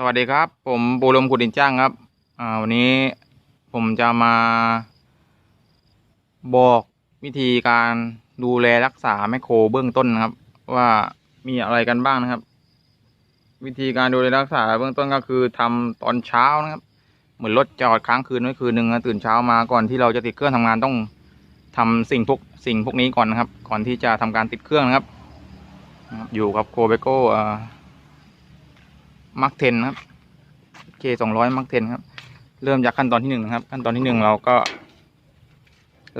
สวัสดีครับ ผมปูลมขุดดินจ้างครับ อ่า วันนี้ผมจะมา บอกวิธีการดูแลรักษาแมคโครเบื้องต้นนะครับ ว่ามีอะไรกันบ้างนะครับ วิธีการดูแลรักษาเบื้องต้นก็คือทำตอนเช้านะครับ เหมือนรถจอดค้างคืนไว้คืนหนึ่งตื่นเช้ามาก่อนที่เราจะติดเครื่องทำงานต้องทำสิ่งพวกสิ่งพวกนี้ก่อนนะครับ ก่อนที่จะทำการติดเครื่องนะครับนะครับ อยู่กับโคเบโก้อ่า มาร์กเทนครับเคสองร้อยมาร์กเทนครับ เริ่มจากขั้นตอนที่หนึ่งนะครับ ขั้นตอนที่หนึ่งเราก็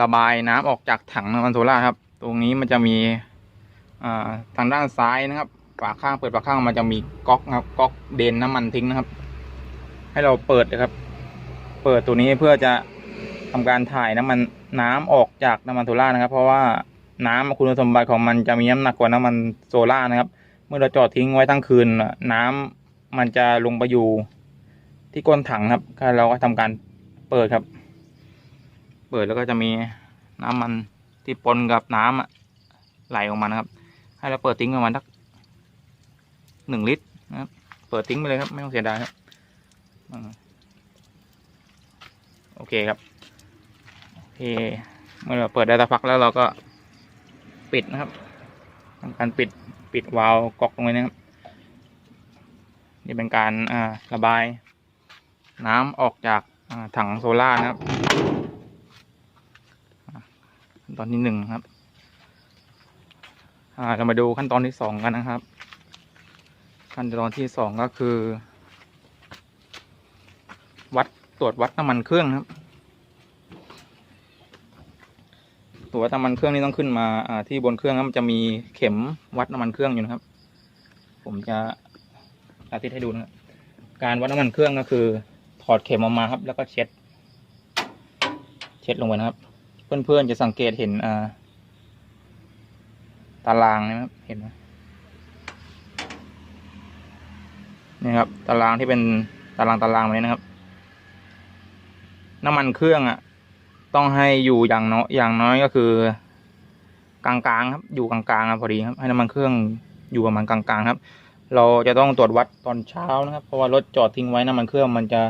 ระบายน้ำออกจากถังน้ำมันโซล่าครับ ตรงนี้มันจะมีอทางด้านซ้ายนะครับฝาข้างเปิดฝาข้างมันจะมีก๊อกครับก๊อกเดนน้ำมันทิ้งนะครับ ให้เราเปิดนะครับ เปิดตัวนี้เพื่อจะทำการถ่ายน้ำมันน้ำออกจากน้ำมันโซล่านะครับ เพราะว่าน้ำคุณสมบัติของมันจะมีน้ำหนักกว่าน้ำมันโซล่านะครับ เมื่อเราจอดทิ้งไว้ทั้งคืนน่ะน้ำ มันจะลงไปอยู่ที่ก้นถังครับก็เราก็ทำการเปิดครับ เปิดแล้วก็จะมีน้ำมันที่ปนกับน้ำอะไหลออกมานะครับ ให้เราเปิดทิ้งประมาณสักหนึ่งลิตรนะครับเปิดทิ้งไปเลยครับ ไม่ต้องเสียดายครับโอเคครับโอเคเมื่อเราเปิดได้สักพักแล้วเราก็ปิดนะครับทำการปิดปิดวาล์วก๊อกตรงนี้นะครับ นี่เป็นการระบาย น้ำออกจากถังโซล่านะครับขั้นตอนที่หนึ่งครับอ่าเรามาดูขั้นตอนที่สองกันนะครับ ขั้นตอนที่สองก็คือ วัดตรวจวัดน้ำมันเครื่องครับตรวน้ำมันเครื่องนี่ต้องขึ้นมาอ่าที่บนเครื่องครับมันจะมีเข็มวัดน้ำมันเครื่องอยู่นะครับ ผมจะ สาธิตให้ดูนะครับการวัดน้ำมันเครื่องก็คือ ถอดเข็มออกมาครับ แล้วก็เช็ด เช็ดลงไปนะครับ เพื่อนๆจะสังเกตเห็นอ่าตารางนะครับเห็นไหมนี่ครับ ตารางที่เป็นตารางตารางแบบนี้นะครับ น้ำมันเครื่องอะ ต้องให้อยู่อย่างน้อยอย่างน้อยก็คือกลางๆครับ อยู่กลางๆครับพอดีครับ ให้น้ำมันเครื่องอยู่ประมาณกลางๆครับ เราจะต้องตรวจวัดตอนเช้านะครับ เพราะว่ารถจอดทิ้งไว้น้ำมันเครื่องมันจะ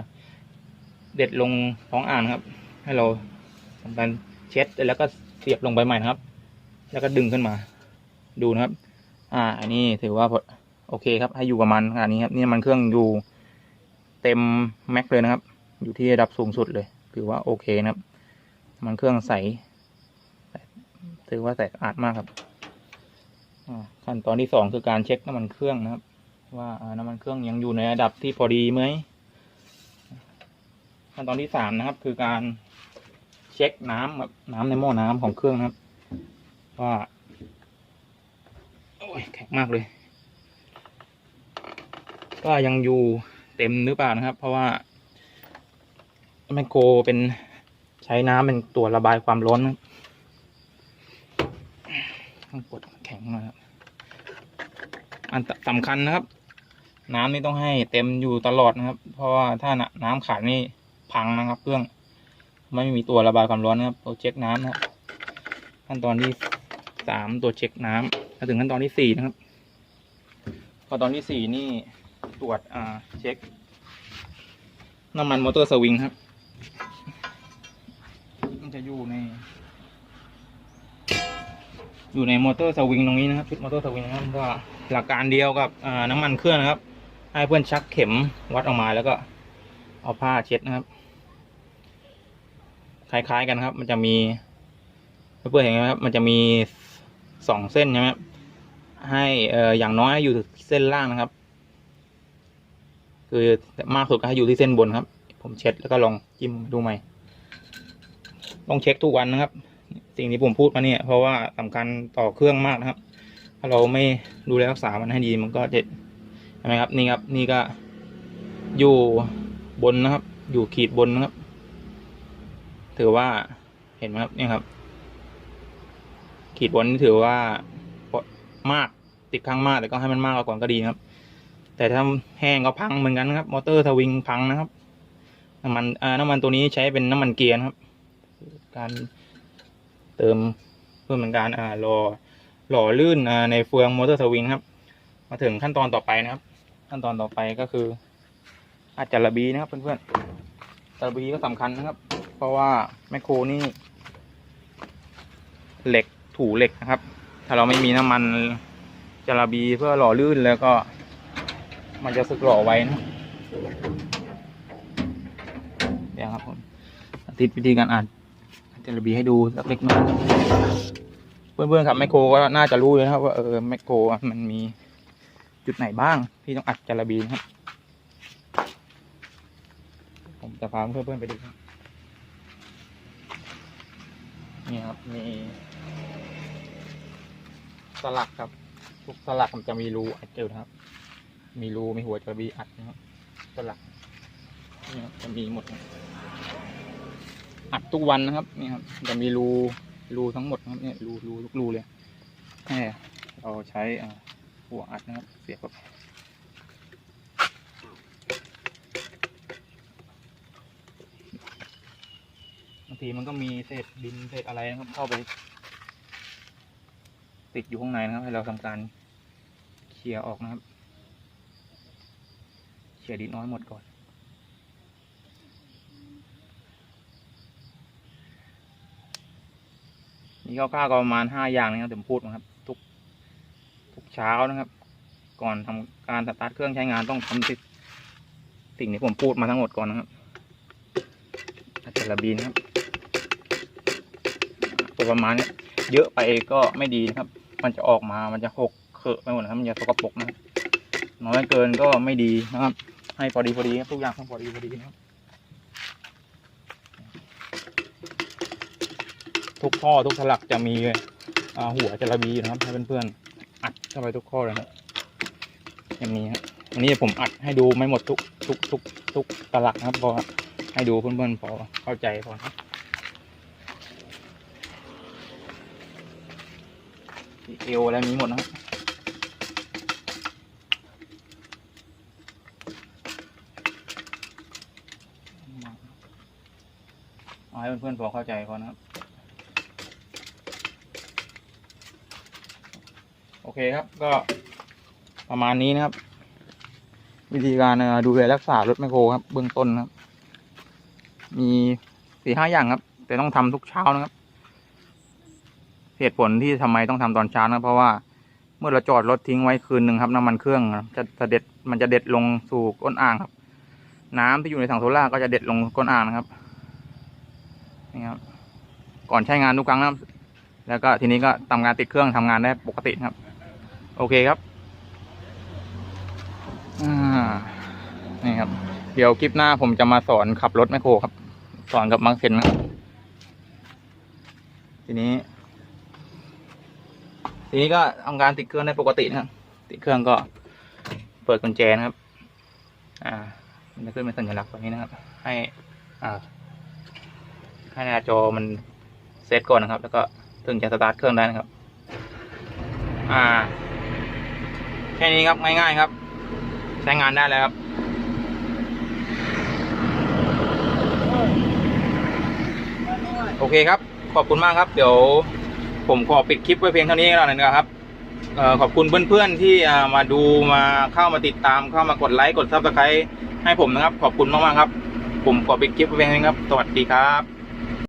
เด็ดลงท้องอ่างครับ ให้เราทำการเช็ดแล้วก็เสียบลงไปใหม่นะครับ แล้วก็ดึงขึ้นมา ดูนะครับ อ่า อันนี้ถือว่าพอโอเคครับ ให้อยู่ประมาณขนาดนี้ครับ นี่น้ำมันเครื่องอยู่เต็มแม็กเลยนะครับ อยู่ที่ระดับสูงสุดเลย ถือว่าโอเคนะครับน้ำมันเครื่องใส ถือว่าใสสะอาดมากครับขั้นตอนที่สองคือการเช็คน้ำมันเครื่องนะครับ ว่าน้ำมันเครื่องยังอยู่ในระดับที่พอดีไหมขั้นตอนที่สามนะครับ คือการเช็คน้ำแบบน้ำในหม้อน้ำของเครื่องนะครับ ว่าโอ้ยแข็งมากเลยก็ยังอยู่เต็มหรือเปล่านะครับ เพราะว่าแมโครเป็นใช้น้ำเป็นตัวระบายความร้อนครับต้องกดแข็งหนะครับอันสำคัญนะครับ น้ำนี่ต้องให้เต็มอยู่ตลอดนะครับ เพราะว่าถ้าน่ะน้ำขาดนี่พังนะครับเครื่องไม่มีตัวระบายความร้อนนะครับตัวเช็คน้ำนะครับขั้นตอนที่สามตัวเช็คน้ำมาถึงขั้นตอนที่สี่นะครับพอตอนที่สี่นี่ตรวจอ่าเช็คน้ำมันมอเตอร์สวิงครับมันจะอยู่ใน อยู่ในมอเตอร์สวิงตรงนี้นะครับชุดมอเตอร์สวิงนะครับก็หลักการเดียวกับอ่าน้ำมันเครื่องนะครับ ให้เพื่อนชักเข็มวัดออกมาแล้วก็เอาผ้าเช็ดนะครับ คล้ายๆกันครับ มันจะมีเพื่อนเห็นไหมครับมันจะมีสองเส้นใช่ไหมครับให้เอ่ออย่างน้อยอยู่เส้นล่างนะครับ คือมากสุดก็ให้อยู่ที่เส้นบนครับ ผมเช็ดแล้วก็ลองจิ้มดูใหม่ต้องเช็คทุกวันนะครับ สิ่งที่ผมพูดมาเนี่ย เพราะว่าสำคัญต่อเครื่องมากนะครับ ถ้าเราไม่ดูแลรักษามันให้ดีมันก็จะ ใช่ไหมครับนี่ครับนี่ก็อยู่บนนะครับ อยู่ขีดบนนะครับ ถือว่าเห็นไหมครับเนี่ยครับ ขีดบนนี่ถือว่ามากติดข้างมากแต่ก็ให้มันมากกว่าก่อนก็ดีครับ แต่ถ้าแห้งก็พังเหมือนกันนะครับ มอเตอร์สวิงพังนะครับน้ำมันอ่าน้ำมันตัวนี้ใช้เป็นน้ำมันเกียร์ครับ การเติมเพื่อเป็นการอ่าหล่อหล่อลื่นในเฟืองมอเตอร์สวิงครับ มาถึงขั้นตอนต่อไปนะครับ ขั้นตอนต่อไปก็คือ อาจจะระบีนะครับเพื่อนๆระบีก็สำคัญนะครับ เพราะว่าแมคโครนี่ เหล็กถูเหล็กนะครับ ถ้าเราไม่มีน้ำมันจาระบีเพื่อหล่อลื่นแล้วก็ มันจะสึกหล่อไว้นะเดี๋ยวครับผมอาทิตวิธีการอ่านจาระบีให้ดูสักเล็กน้อยเพื่อนๆครับแมคโครก็น่าจะรู้เลยนะครับว่าเออแมคโครมันมี จุดไหนบ้างที่ต้องอัดจาระบีนครับ ผมจะพาเพื่อนๆไปดูครับนี่ครับมีสลักครับทุกสลักมันจะมีรูอัดเจอนะครับ มีรูมีหัวจาระบีอัดนะครับ สลักนี่ครับจะมีหมดอัดทุกวันนะครับนี่ครับจะมีรูรูทั้งหมดนะครับเนี่ยรูรูทุกรูเลยแค่เราใช้อ่า หัวอัดนะครับ เสียบเข้าไปบางทีมันก็มีเศษดินเศษอะไรนะครับ เข้าไป ติดอยู่ข้างในนะครับ ให้เราทำการเคลียร์ออกนะครับเคลียร์ดินน้อยหมดก่อนนี่คร่าวๆก็ประมาณห้าอย่างนะครับเดี๋ยวผมพูดนะครับ เช้านะครับ ก่อนทำการสตาร์ทเครื่องใช้งานต้องทำสิ่งสิ่งที่ผมพูดมาทั้งหมดก่อนนะครับอาจจะระบีนะครับตัวประมาณนี้เยอะไปก็ไม่ดีนะครับ มันจะออกมามันจะหกเขอะไปหมดนะครับ มันจะสกปรกนะครับน้อยเกินก็ไม่ดีนะครับ ให้พอดีพอดีครับทุกอย่างต้องพอดีพอดีนะครับ ทุกข้อทุกสลักจะมีหัวจะระบีนะครับให้เพื่อนๆอัด เข้าไปทุกข้อเลยนะครับอย่างนี้ครับอันนี้ผมอัดให้ดูไม่หมดทุกทุกทุกทุกสลักนะครับพอให้ดูเพื่อนๆพอเข้าใจพอครับเอวอะไรมีหมดนะครับเอาให้เพื่อนๆพอเข้าใจพอนะครับ อเคครับก็ประมาณนี้นะครับ วิธีการดูแลรักษารถแมคโครครับ เบื้องต้นครับ มีสี่ห้าอย่างครับ แต่ต้องทำทุกเช้านะครับเหตุผลที่ทำไมต้องทำตอนเช้านะเพราะว่าเมื่อเราจอดรถทิ้งไว้คืนหนึ่งครับน้ำมันเครื่องจะจะเด็ดมันจะเด็ดลงสู่ก้นอ่างครับ น้ำที่อยู่ในถังโซล่าก็จะเด็ดลงก้นอ่างนะครับนี่ครับ ก่อนใช้งานทุกครั้งนะครับ แล้วก็ทีนี้ก็ทำงานติดเครื่องทำงานได้ปกตินะครับ โอเคครับนี่ครับ เดี๋ยวคลิปหน้าผมจะมาสอนขับรถแมคโครครับ สอนกับมังเซนครับ ทีนี้ ทีนี้ก็ทำการติดเครื่องได้ปกตินะครับ ติดเครื่องก็เปิดกุญแจนะครับ อ่า มันจะขึ้นเป็นสัญลักษณ์แบบนี้นะครับ ให้ อ่า ให้หน้าจอมันเซตก่อนนะครับ แล้วก็ถึงจะสตาร์ทเครื่องได้นะครับ อ่า แค่นี้ครับง่ายๆครับ ใช้งานได้แล้วครับโอเคครับ ขอบคุณมากครับ เดี๋ยวผมขอปิดคลิปไว้เพียงเท่านี้แล้วนะครับออขอบคุณเพื่อนๆที่อ่มาดูมาเข้ามาติดตามเข้ามากดไลค์กดซับสไครต์ให้ผมนะครับ ขอบคุณมากๆครับ ผมขอปิดคลิปไว้เพียงเท่านี้ครับ สวัสดีครับ